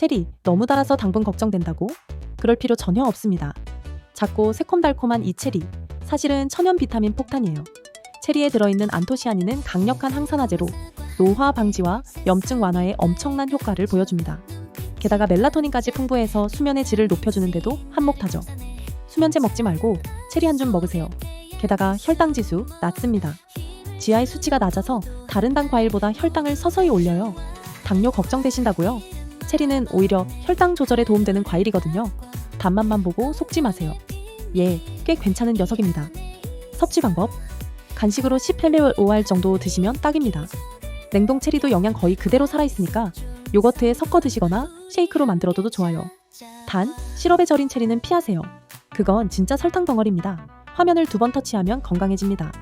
체리, 너무 달아서 당분 걱정된다고? 그럴 필요 전혀 없습니다. 작고 새콤달콤한 이 체리, 사실은 천연 비타민 폭탄이에요. 체리에 들어있는 안토시아닌은 강력한 항산화제로 노화 방지와 염증 완화에 엄청난 효과를 보여줍니다. 게다가 멜라토닌까지 풍부해서 수면의 질을 높여주는데도 한몫하죠. 수면제 먹지 말고 체리 한 줌 먹으세요. 게다가 혈당 지수 낮습니다. GI 수치가 낮아서 다른 당 과일보다 혈당을 서서히 올려요. 당뇨 걱정되신다고요? 체리는 오히려 혈당 조절에 도움되는 과일이거든요. 단맛만 보고 속지 마세요. 예, 꽤 괜찮은 녀석입니다. 섭취 방법. 간식으로 10펠레 5알 정도 드시면 딱입니다. 냉동 체리도 영양 거의 그대로 살아있으니까 요거트에 섞어 드시거나 쉐이크로 만들어도 좋아요. 단, 시럽에 절인 체리는 피하세요. 그건 진짜 설탕 덩어리입니다. 화면을 두 번 터치하면 건강해집니다.